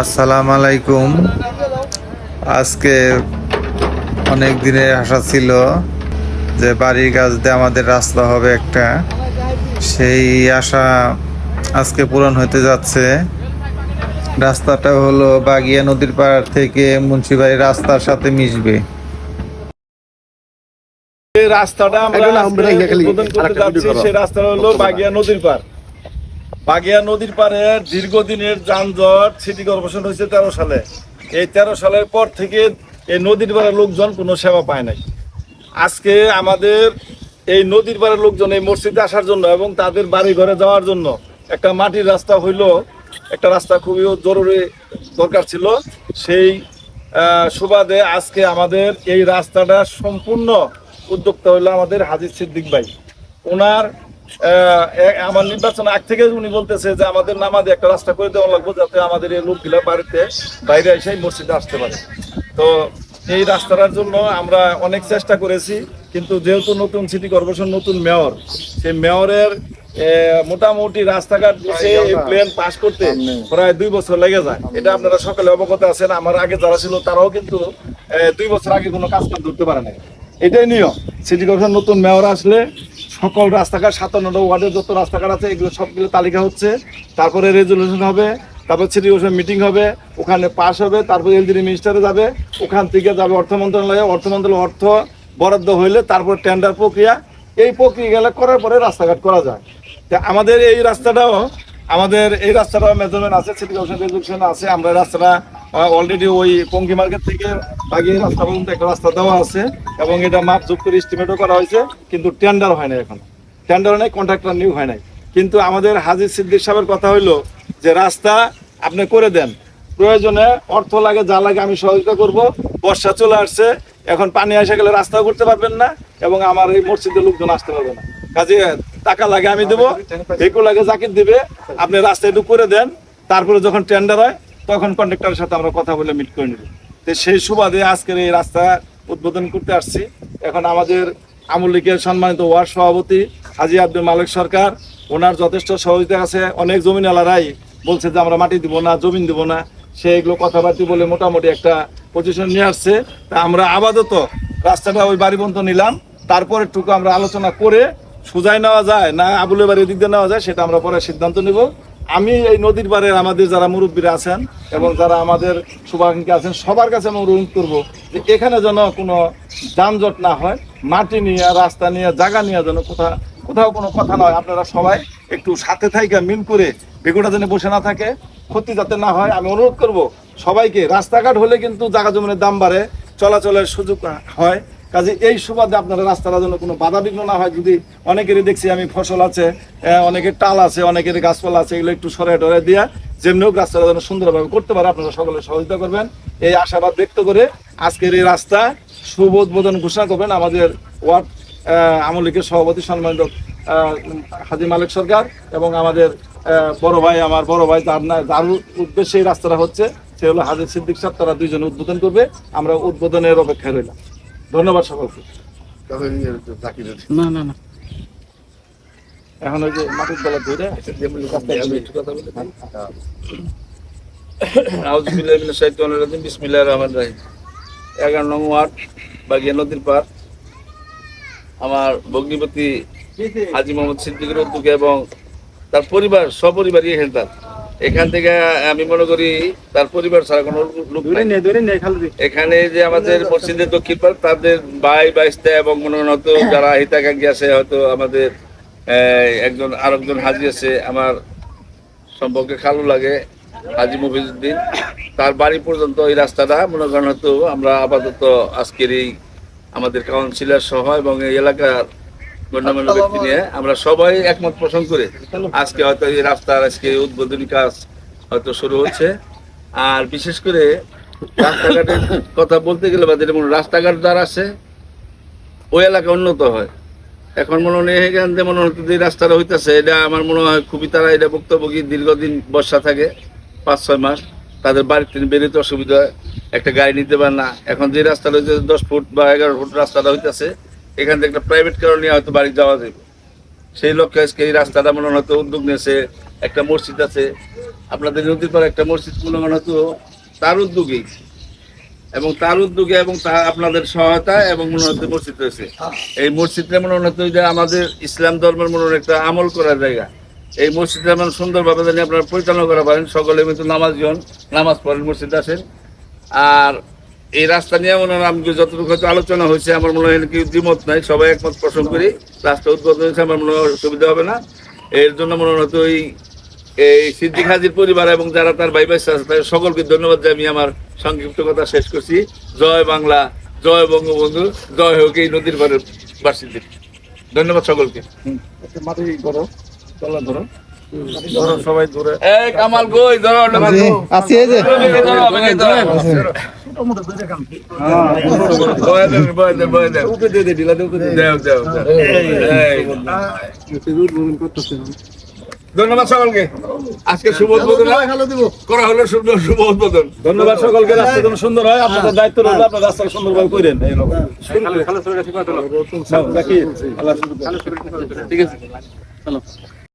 আসসালামু আলাইকুম। আজকে অনেক দিনের আশা ছিল যে বাড়ির কাছ দিয়ে আমাদের রাস্তা হবে একটা। সেই আশা আজকে পূরণ হতে যাচ্ছে। রাস্তাটা হলো বাগিয়া নদীর পাড় থেকে মুন্সিবাড়ি রাস্তার সাথে মিশবে। রাস্তাটা আমরা করতে যাচ্ছি সেই রাস্তাটা হলো বাগিয়া নদীর পার বাগিয়া নদীর পারে দীর্ঘদিনের যানজট সিটি কর্পোরেশন হয়েছে তেরো সালে। এই তেরো সালের পর থেকে এই নদীর পাড়ের লোকজন কোনো সেবা পায় নাই। আজকে আমাদের এই নদীর পাড়ের লোকজন এই মসজিদে আসার জন্য এবং তাদের বাড়ি ঘরে যাওয়ার জন্য একটা মাটির রাস্তা হইল। একটা রাস্তা খুবই জরুরি দরকার ছিল। সেই সুবাদে আজকে আমাদের এই রাস্তাটা সম্পূর্ণ উদ্যোক্তা হইল আমাদের হাজির সিদ্দিক ভাই। ওনার আমার নির্বাচন আগ থেকে উনি বলতেছে যে আমাদের নামাজে একটা রাস্তা করে দেওয়া লাগবে যাতে আমাদের এই লোকগুলা বাড়িতে বাইরে এসে মসজিদে আসতে পারে। তো এই রাস্তাটার জন্য আমরা অনেক চেষ্টা করেছি কিন্তু যেহেতু নতুন সিটি কর্পোরেশন নতুন মেয়র সেই মেয়রের মোটামুটি রাস্তাঘাট প্লেন পাস করতে প্রায় দুই বছর লেগে যায়। এটা আপনারা সকালে অবগত আছেন আমার আগে যারা ছিল তারাও কিন্তু দুই বছর আগে কোনো কাজ কাম ধরতে পারে না এটাই নিয়ম। সিটি কর্পোরেশন নতুন মেয়র আসলে সকল রাস্তাঘাট, সাতান্নটা ওয়ার্ডের যত রাস্তাঘাট আছে, এগুলো সবগুলো তালিকা হচ্ছে। তারপরে রেজলিউশন হবে, তারপর সিটি কর্পোরেশন মিটিং হবে, ওখানে পাস হবে, তারপরে এলজিডি মিনিস্টারে যাবে, ওখান থেকে যাবে অর্থ মন্ত্রণালয়ে। অর্থ মন্ত্রণালয় অর্থ বরাদ্দ হইলে তারপর টেন্ডার প্রক্রিয়া, এই প্রক্রিয়া গেলে করার পরে রাস্তাঘাট করা যায়। তা আমাদের এই রাস্তাটাও, আমাদের এই রাস্তাটাও মেজারমেন্ট আছে সিটি কর্পোরেশন রেজলিউশন আছে, আমরা রাস্তাটা অলরেডি ওই পঙ্কি মার্কেট থেকে বাগিয়ে রাস্তা পর্যন্ত একটা রাস্তা দেওয়া আছে এবং এটা মাপ যোগ করে এস্টিমেটও করা হয়েছে কিন্তু টেন্ডার হয় না এখন। টেন্ডার নেই কন্ট্রাক্টর নিয়োগ হয় নাই। কিন্তু আমাদের হাজির সিদ্দিক সাহেবের কথা হইল যে রাস্তা আপনি করে দেন। প্রয়োজনে অর্থ লাগে যা লাগে আমি সহযোগিতা করব। বর্ষা চলে আসছে এখন পানি এসে গেলে রাস্তাও করতে পারবেন না এবং আমার এই মসজিদের লোকজন আসতে পারবে না। কাজে টাকা লাগে আমি দেবো ভেকু লাগে জাকির দিবে আপনি রাস্তা একটু করে দেন তারপরে যখন টেন্ডার হয় তখন কন্ট্রাক্টরের সাথে আমরা কথা বলে মিট করে নেব তো সেই সুবাদে আজকের এই রাস্তা উদ্বোধন করতে আসছি। এখন আমাদের আমুল লীগের সম্মানিত ওয়ার্ড সভাপতি হাজি আব্দুল মালিক সরকার, ওনার যথেষ্ট সহযোগিতা আছে। অনেক জমিনালারাই বলছে যে, আমরা মাটি দিব না, জমিন দিব না। সে এগুলো কথাবার্তা বলে মোটামুটি একটা পজিশন নিয়ে আসছে। তা আমরা আপাতত রাস্তাটা ওই বাড়ি পর্যন্ত নিলাম। তারপরে টুকু আমরা আলোচনা করে সুজাই নেওয়া যায় না আবুলের বাড়ির দিক দিয়ে নেওয়া যায়, সেটা আমরা পরে সিদ্ধান্ত নিব। আমি এই নদীর পাড়ে আমাদের যারা মুরব্বীরা আছেন এবং যারা আমাদের শুভাকাঙ্ক্ষী আছেন, সবার কাছে আমি অনুরোধ করব যে এখানে যেন কোনো যানজট না হয়, মাটি নিয়ে, রাস্তা নিয়ে, জায়গা নিয়ে যেন কোথাও কোথাও কোনো কথা নয়। আপনারা সবাই একটু সাথে থাইকা, মিল করে বেগুটা যেন বসে না থাকে, ক্ষতি যাতে না হয়, আমি অনুরোধ করব সবাইকে, রাস্তাঘাট হলে কিন্তু জায়গা জমিনের দাম বাড়ে, চলাচলের সুযোগ হয়। কাজে এই সুবাদে আপনারা রাস্তাটা যেন কোনো বাধা বিঘ্ন না হয়। যদি অনেকেরই দেখছি আমি ফসল আছে অনেকের টাল আছে, অনেকের গাছপালা আছে, এগুলো একটু সরে টরে দিয়া যেমনি হোক রাস্তাটা যেন সুন্দরভাবে করতে পারে, আপনারা সকলে সহযোগিতা করবেন। এই আশাবাদ ব্যক্ত করে আজকের এই রাস্তা শুভ উদ্বোধন ঘোষণা করবেন আমাদের ওয়ার্ড আমল লীগের সভাপতি সম্মানিত হাজি মালিক সরকার এবং আমাদের বড় ভাই, আমার বড় ভাই যার না যার উদ্দেশ্যে এই রাস্তাটা হচ্ছে, সে হলো হাজির সিদ্দিক সাহেব, তারা দুইজন উদ্বোধন করবে। আমরা উদ্বোধনের অপেক্ষায় রইলাম। ধন্যবাদ সকলকে। না না না। এখন ওই যে মাটির তলা ধরে আউজবিল্লাহ মিনাশ শাইতানির রাজিম বিসমিল্লাহির রহমানির রহিম। 11 নং ওয়ার্ড বাগিয়া নদীর পার আমার ভগ্নিপতি হাজি মোহাম্মদ সিদ্দিকের উদ্যোগে এবং তার পরিবার সপরিবারই এখানে তার এখান থেকে আমি মনে করি তার পরিবার ছাড়া কোনো লোক নাই। এখানে যে আমাদের মসজিদের দক্ষিণ পাড় তাদের ভাই বাইস্তা এবং মনে করেন হয়তো যারা হিতাকাঙ্ক্ষী আছে হয়তো আমাদের একজন আরেকজন হাজি আছে আমার সম্পর্কে খালু লাগে হাজি মফিজুদ্দিন তার বাড়ি পর্যন্ত এই রাস্তাটা মনে করেন হয়তো আমরা আপাতত আজকের এই আমাদের কাউন্সিলর সহ এবং এই এলাকার গণ্যমান্য ব্যক্তি নিয়ে আমরা সবাই একমত পোষণ করে আজকে হয়তো এই রাস্তার আজকে উদ্বোধনী কাজ হয়তো শুরু হচ্ছে। আর বিশেষ করে রাস্তাঘাটের কথা বলতে গেলে বা যেমন রাস্তাঘাট যারা আছে ওই এলাকা উন্নত হয়। এখন মনে হয় এখান থেকে মনে হতো যে রাস্তাটা হইতেছে এটা আমার মনে হয় খুবই তারা এটা ভুক্তভোগী দীর্ঘদিন বর্ষা থাকে পাঁচ ছয় মাস তাদের বাড়িতে বেরোতে অসুবিধা হয় একটা গাড়ি নিতে পারে না। এখন যে রাস্তাটা হইতেছে দশ ফুট বা এগারো ফুট রাস্তাটা হইতেছে এখান থেকে একটা প্রাইভেট কার নিয়ে হয়তো বাড়ি যাওয়া যাবে সেই লক্ষ্যে আজকে এই রাস্তাটা মনে হয় হয়তো উদ্যোগ নিয়েছে, একটা মসজিদ আছে। আপনাদের নদীর পর একটা মসজিদ মূল্যমান হতো তার উদ্যোগেই। এবং তার উদ্যোগে এবং তা আপনাদের সহায়তা এবং মনোনীত মসজিদ রয়েছে। এই মসজিদটা মনোনীত যে আমাদের ইসলাম ধর্মের মনোনীত একটা আমল করার জায়গা। এই মসজিদটা এমন সুন্দরভাবে জানি আপনারা পরিচালনা করা পারেন, সকলে কিন্তু নামাজ জন নামাজ পড়েন, মসজিদ আসেন। আর এই রাস্তা নিয়ে মনে হয় আমি যতটুকু হয়তো আলোচনা হয়েছে, আমার মনে হয় কি দ্বিমত নাই, সবাই একমত পোষণ করি। রাস্তা উদ্বোধন হয়েছে, আমার মনে হয় সুবিধা হবে না। এর জন্য মনে হতো এই এই সিদ্দিক হাজির পরিবার এবং যারা তার ভাই বাইসা আছে, তাদের সকলকে ধন্যবাদ জানিয়ে আমার সংক্ষিপ্ত কথা শেষ করছি। জয় বাংলা, জয় বঙ্গবন্ধু, জয় হোক এই নদীর পারের বাসীদের ধন্যবাদ সকলকে। মাটি করো তলা ধরো। ধন্যবাদ সকলকে। আজকে শুভ উদ্বোধন। করা হলো শুভ শুভ উদ্বোধন। ধন্যবাদ সকলকে রাস্তা যেন সুন্দর হয়। আপনাদের দায়িত্ব রইল আপনার রাস্তা সুন্দরভাবে করেন করুন। ঠিক আছে।